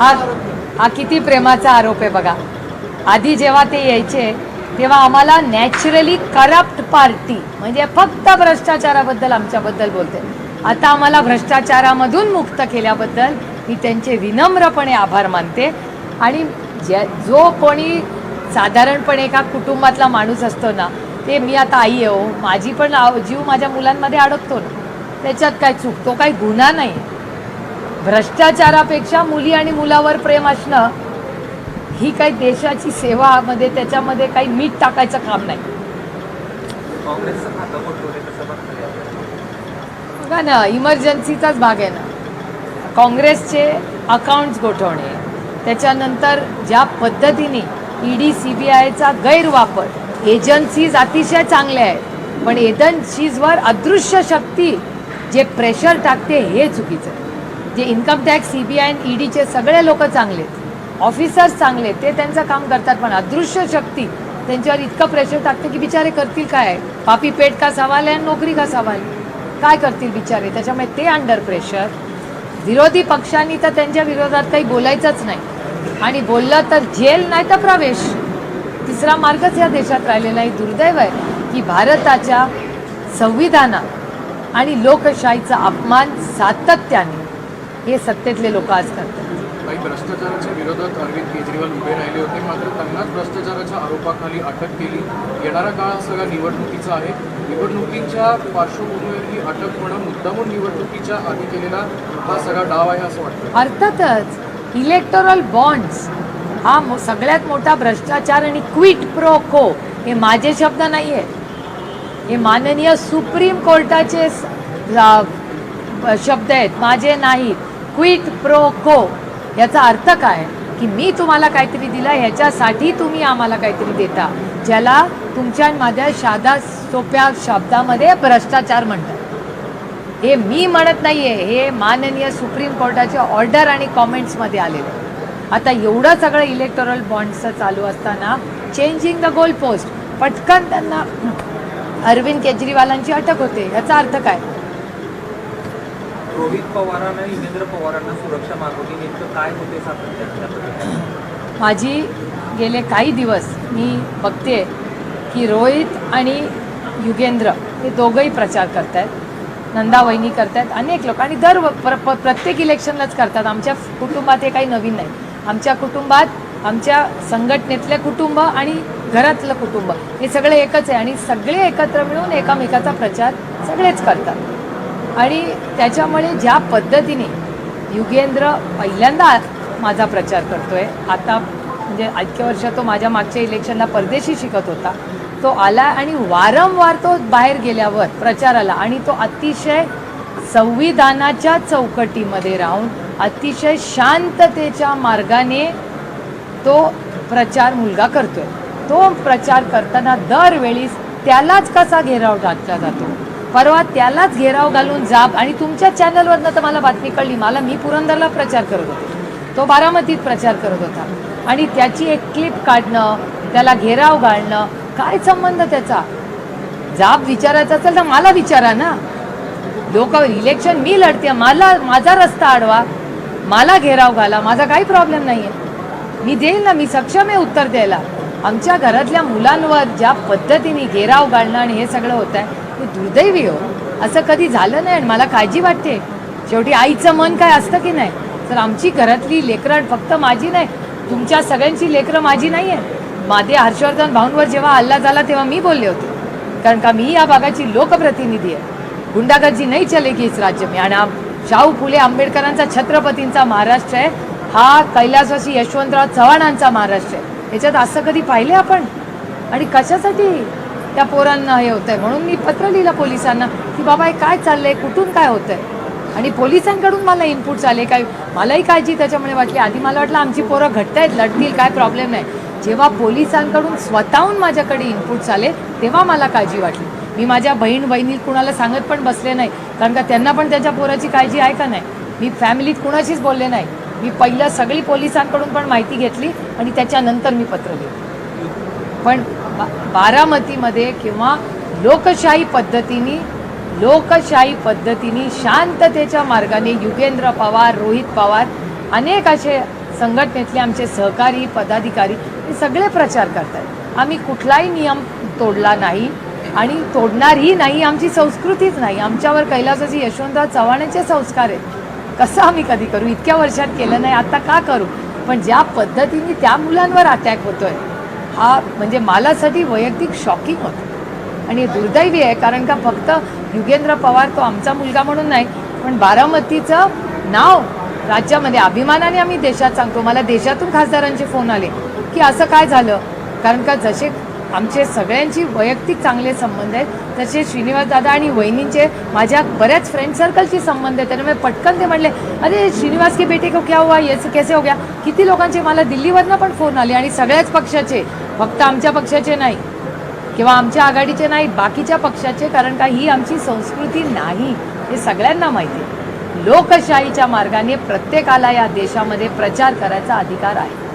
हा हा किती प्रेमाचा आरोप आहे बघा. आधी जेव्हा ते यायचे तेव्हा आम्हाला नॅचरली करप्ट पार्टी म्हणजे फक्त भ्रष्टाचाराबद्दल आमच्याबद्दल बोलते. आता आम्हाला भ्रष्टाचारामधून मुक्त केल्याबद्दल मी त्यांचे विनम्रपणे आभार मानते. आणि ज्या जो कोणी साधारणपणे एका कुटुंबातला माणूस असतो ना ते मी आता आई आहे हो माझी पण आव- जीव माझ्या मुलांमध्ये अडकतो ना. त्याच्यात काय चूक तो काही गुन्हा नाही. भ्रष्टाचारापेक्षा मुली आणि मुलावर प्रेम असणं ही काही देशाची सेवामध्ये त्याच्यामध्ये काही मीठ टाकायचं काम नाही. बघा ना इमर्जन्सीचाच भाग आहे ना. काँग्रेसचे अकाउंट्स गोठवणे त्याच्यानंतर ज्या पद्धतीने ईडी सी बी आयचा गैरवापर एजन्सीज अतिशय चांगल्या आहेत पण एजन्सीजवर अदृश्य शक्ती जे प्रेशर टाकते हे चुकीचं आहे. जे income tax C B I आणि ईडीचे सगळे लोक चांगले ऑफिसर्स चांगले ते त्यांचं काम करतात पण अदृश्य शक्ती त्यांच्यावर इतकं प्रेशर टाकते की बिचारे करतील काय? पापी पेट का सवाल आहे आणि नोकरी का सवाल? आहे काय करतील बिचारे? त्याच्यामुळे ते अंडर प्रेशर विरोधी पक्षांनी तर त्यांच्या विरोधात काही बोलायचंच नाही. आणि बोललं तर जेल नाही तर प्रवेश. तिसरा मार्गच या देशात राहिलेला आहे. दुर्दैव आहे की भारताच्या संविधानात आणि लोकशाहीचा अपमान सातत्याने हे सत्तेतले लोक आज करतात काही भ्रष्टाचाराच्या विरोधात अरविंद केजरीवाल उभे राहिले होते मात्र त्यांनाच भ्रष्टाचाराच्या आरोपाखाली अटक केली. येणारा काळ हा सगळा निवडणुकीचा आहे. निवडणुकीच्या पार्श्वभूमीवर ही अटक होणं मुद्दामून निवडणुकीच्या आधी केलेला हा सगळा डाव आहे असं वाटतं. अर्थातच इलेक्टोरल बॉन्ड्स हा मो- सगळ्यात मोठा भ्रष्टाचार आणि क्विट प्रो को हे माझे शब्द नाही आहेत हे माननीय सुप्रीम कोर्टाचे शब्द आहेत माझे नाहीत. क्विट प्रो को याचा अर्थ काय? की मी तुम्हाला काहीतरी दिलं ह्याच्यासाठी तुम्ही आम्हाला काहीतरी देता ज्याला तुमच्या माझ्या साधा सोप्या शब्दामध्ये भ्रष्टाचार म्हणतात. हे मी म्हणत नाही आहे हे माननीय सुप्रीम कोर्टाच्या ऑर्डर आणि कॉमेंट्समध्ये आलेलं. आहे आता एवढं सगळं इलेक्टोरल बॉन्डचं चालू असताना चेंजिंग द गोल पोस्ट पटकन त्यांना अरविंद केजरीवालांची अटक होते याचा अर्थ काय? रोहित पवारांना युगेंद्र पवारांना सुरक्षा मागवली. नेमकं काय होते सातत्यात माझी गेले काही दिवस मी बघते की रोहित आणि युगेंद्र हे दोघंही प्रचार करत आहेत नंदा वहिनी करतायत अनेक लोक. आणि दर व- प्र प- प्रत्येक इलेक्शनलाच करतात. आमच्या कुटुंबात हे काही नवीन नाही. आमच्या कुटुंबात आमच्या संघटनेतले कुटुंब आणि घरातलं कुटुंब हे सगळे एकच आहे. आणि सगळे एकत्र मिळून एकामेकाचा प्रचार सगळेच करतात. आणि त्याच्यामुळे ज्या पद्धतीने युगेंद्र पहिल्यांदा माझा प्रचार करतोय आता म्हणजे इतक्या वर्ष तो माझ्या मागच्या इलेक्शनला परदेशी शिकत होता तो आला आणि वारंवार तो बाहेर गेल्यावर प्रचाराला आणि तो अतिशय संविधानाच्या चौकटीमध्ये राहून अतिशय शांततेच्या मार्गाने तो प्रचार मुलगा करतोय. तो प्रचार करताना दरवेळीस त्यालाच कसा घेराव घातला जातो? परवा त्यालाच घेराव घालून जाब आणि तुमच्या चॅनलवरनं तर मला बातमी कळली. मला मी पुरंदरला प्रचार करत होते. तो बारामतीत प्रचार करत होता. आणि त्याची एक क्लिप काढणं त्याला घेराव घालणं काय संबंध त्याचा? जाब विचारायचा असेल तर मला विचारा ना. लोक इलेक्शन मी लढते मला माझा रस्ता अडवा मला घेराव घाला माझा काही प्रॉब्लेम नाही आहे मी देईल ना मी सक्षम आहे उत्तर द्यायला. आमच्या घरातल्या मुलांवर ज्या पद्धतीने घेराव घालणं आणि हे सगळं होत आहे हे दुर्दैवी हो. असं कधी झालं नाही आणि मला काळजी वाटते. शेवटी आईचं मन काय असतं की नाही? तर आमची घरातली लेकरं फक्त माझी नाही. तुमच्या सगळ्यांची लेकरं माझी नाही आहे माझे हर्षवर्धन भाऊंवर जेव्हा हल्ला झाला तेव्हा मी बोलले होते. कारण का मी या भागाची लोकप्रतिनिधी आहे. गुंडागर्दी नाही चलेगी इस राज्य में. आणि शाहू फुले आंबेडकरांचा छत्रपतींचा महाराष्ट्र आहे. हा कैलासवासी यशवंतराव चव्हाणांचा महाराष्ट्र आहे. याच्यात असं कधी पाहिले आपण? आणि कशासाठी? त्या पोरांना हे होतं आहे म्हणून मी पत्र लिहिलं पोलिसांना की बाबा हे काय चाललंय? कुठून काय होतंय? आणि पोलिसांकडून मला इनपुट्स आले. काय मलाही काळजी त्याच्यामुळे वाटली. आधी मला वाटलं आमची पोरं घट्ट आहेत लढतील काय प्रॉब्लेम नाही. जेव्हा पोलिसांकडून स्वतःहून माझ्याकडे इनपुट्स आले तेव्हा मला काळजी वाटली. मी माझ्या बहीण बहिणी कुणाला सांगत पण बसले नाही. कारण का त्यांना पण त्याच्या पोराची काळजी आहे का नाही? मी फॅमिलीत कुणाशीच बोलले नाही. मी पहिलं सगळी पोलिसांकडून पण माहिती घेतली आणि त्याच्यानंतर मी पत्र लिहिलं. पण बा- बारामतीमध्ये किंवा लोकशाही पद्धतीने लोकशाही पद्धतीने शांततेच्या मार्गाने युगेंद्र पवार रोहित पवार अनेक असे संघटनेतले आमचे सहकारी पदाधिकारी हे सगळे प्रचार करत आहेत आम्ही कुठलाही नियम तोडला नाही आणि तोडणारही नाही आमची संस्कृतीच नाही. आमच्यावर कैलासाची यशवंतराव चव्हाणांचे संस्कार आहेत. कसं आम्ही कधी करू? इतक्या वर्षात केलं नाही आता का करू? पण ज्या पद्धतीने त्या मुलांवर अटॅक होतोय हा म्हणजे मालासाठी वैयक्तिक शॉकिंग होतं. आणि हे दुर्दैवी आहे कारण का फक्त युगेंद्र पवार तो आमचा मुलगा म्हणून नाही पण बारामतीचं नाव राज्यामध्ये अभिमानाने आम्ही देशात सांगतो. मला देशातून खासदारांचे फोन आले की असं काय झालं? कारण का जसे आमचे सगळ्यांची वैयक्तिक चांगले संबंध आहेत. तसे श्रीनिवास दादा आणि वहिनींचे माझ्या बऱ्याच फ्रेंड सर्कलशी संबंध आहेत. त्यामुळे पटकन ते म्हणले अरे श्रीनिवास की बेटे को क्या हुआ? येस कैसे हो गया? किती लोकांचे? मला दिल्लीवरनं पण फोन आले आणि सगळ्याच पक्षाचे फक्त आमच्या पक्षाचे नाही किंवा आमच्या आघाडीचे नाहीत बाकीच्या पक्षाचे कारण का ही आमची संस्कृती नाही हे सगळ्यांना माहिती आहे. लोकशाहीच्या मार्गाने प्रत्येकाला या देशामध्ये प्रचार करायचा अधिकार आहे.